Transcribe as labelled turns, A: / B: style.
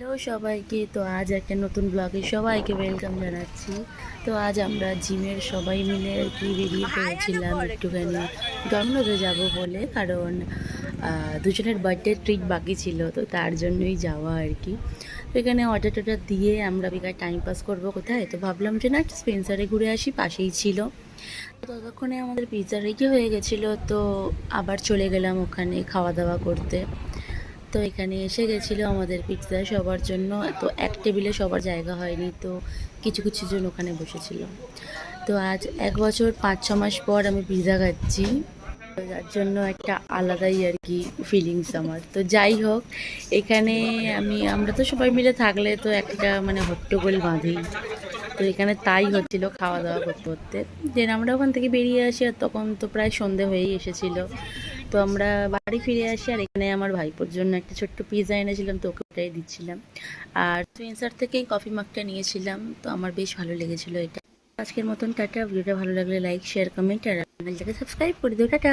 A: Hello সবাইকে, তো আজ একটা নতুন ব্লগে সবাইকে ওয়েলকাম জানাচ্ছি। তো আজ আমরা জিমের সবাই মিলে আর কি বেরিয়ে পড়েছিলাম একটুখানি। ডমিনোতে যাব বলে, কারণ দুজনের বার্থডে ট্রিট বাকি ছিল, তো তার জন্যই যাওয়া আর কি। তো এখানে অর্ডার টর্ডার দিয়ে আমরা বেকার টাইম পাস করব কোথায়? তো ভাবলাম যে না স্পেন্সারে ঘুরে আসি, পাশেই ছিল। ততক্ষণে আমাদের পিৎজা রেডি হয়ে গেছিল, তো আবার চলে গেলাম ওখানে খাওয়া দাওয়া করতে। তো এখানে এসে গেছিল আমাদের পিৎজা সবার জন্য। তো এক টেবিলে সবার জায়গা হয়নি, তো কিছু কিছু জন ওখানে বসেছিল। তো আজ এক বছর, পাঁচ ছ মাস পর আমি পিৎজা খাচ্ছি। যার জন্য একটা আলাদাই আর কি ফিলিংস আমার। তো যাই হোক, এখানে আমি, আমরা তো সবাই মিলে থাকলে তো একটা মানে হট্টগোল বাঁধি। তো এখানে তাই হচ্ছিল খাওয়া দাওয়া করতে করতে। দেন আমরা ওখান থেকে বেরিয়ে আসি আর তখন তো প্রায় সন্ধে হয়েই এসেছিল। তো আমরা বাড়ি ফিরে আসি আর এখানে আমার ভাইপোর জন্য একটা ছোট্ট পিজা এনেছিলাম, তো ওকে ওটাই দিচ্ছিলাম। আর স্পেন্সার থেকেই কফি মাগটা নিয়েছিলাম, তো আমার বেশ ভালো লেগেছিল এটা। আজকের মতন টাটা, ভিডিওটা ভালো লাগলে লাইক শেয়ার কমেন্ট আর চ্যানেলটাকে সাবস্ক্রাইব করে দিও। টাটা!